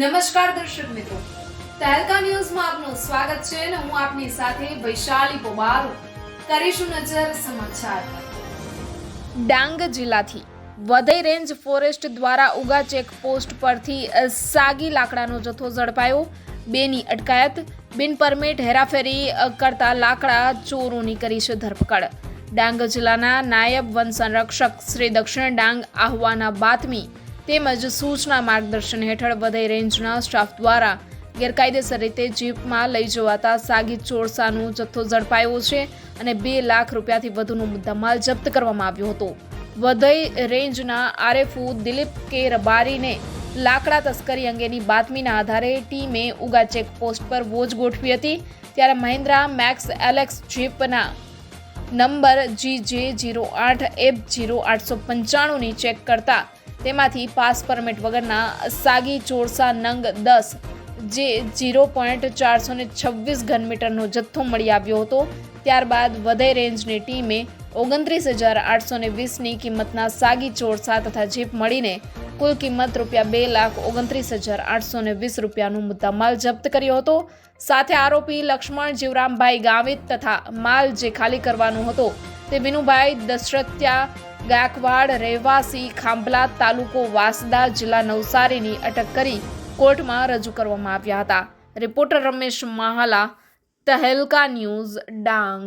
નમસ્કાર દર્શક મિત્રો. તહેલકા ન્યૂઝમાં આપનું સ્વાગત છે અને હું આપની સાથે વૈશાલી પોબારો કરીશું નજર સમાચાર. ડાંગ જિલ્લાથી વધઈ રેન્જ ફોરેસ્ટ દ્વારા ઉગા ચેકપોસ્ટ પરથી સાગી લાકડાનો જથ્થો ઝડપાયો. બેની અટકાયત, બિન પરમિટ હેરાફેરી કરતા લાકડા ચોરોની કરી છે ધરપકડ. ડાંગ જિલ્લાના નાયબ વન સંરક્ષક શ્રી દક્ષિણ ડાંગ આહવાના બાતમી તેમજ સૂચના માર્ગદર્શન હેઠળ વધઈ રેન્જના સ્ટાફ દ્વારા ગેરકાયદેસર રીતે જીપમાં લઈ જવાતા સાગી ચોરસાનો જથ્થો ઝડપાયો છે અને બે લાખ રૂપિયાથી વધુનો મુદ્દામાલ જપ્ત કરવામાં આવ્યો હતો. વધઈ રેન્જના આરએફઓ દિલીપ કે રબારીને લાકડા તસ્કરી અંગેની બાતમીના આધારે ટીમે ઉગા ચેકપોસ્ટ પર વોચ ગોઠવી હતી. ત્યારે મહિન્દ્રા મેક્સ એલેક્સ જીપના નંબર જી જે જીરો આઠ એફ જીરો આઠસો પંચાણુંની ચેક કરતા તેમાંથી પાસ પરમિટ વગરના સાગી ચોરસા નંગ દસ જે જીરો પોઈન્ટ ચારસો ને છવ્વીસ ઘનમીટરનો જથ્થો મળી આવ્યો હતો. ત્યારબાદ વધઈ રેન્જની ટીમે ઓગણત્રીસ હજાર આઠસો ને વીસની કિંમતના સાગી ચોરસા તથા જીપ મળીને કુલ કિંમત રૂપિયા બે લાખ ઓગણત્રીસ હજાર આઠસો ને વીસ રૂપિયાનો મુદ્દામાલ જપ્ત કર્યો હતો. સાથે આરોપી લક્ષ્મણ જીવરામભાઈ ગાવિત તથા માલ જે ખાલી કરવાનો હતો તે વિનુભાઈ દશરથ્યા ગાયકવાડ રહેવાસી, ખાંભલા તાલુકો વાસદા જિલ્લા નવસારીની અટક કરી કોર્ટમાં રજૂ કરવામાં આવ્યા હતા. Reporter Ramesh Mahala, Tehelka news, Dang.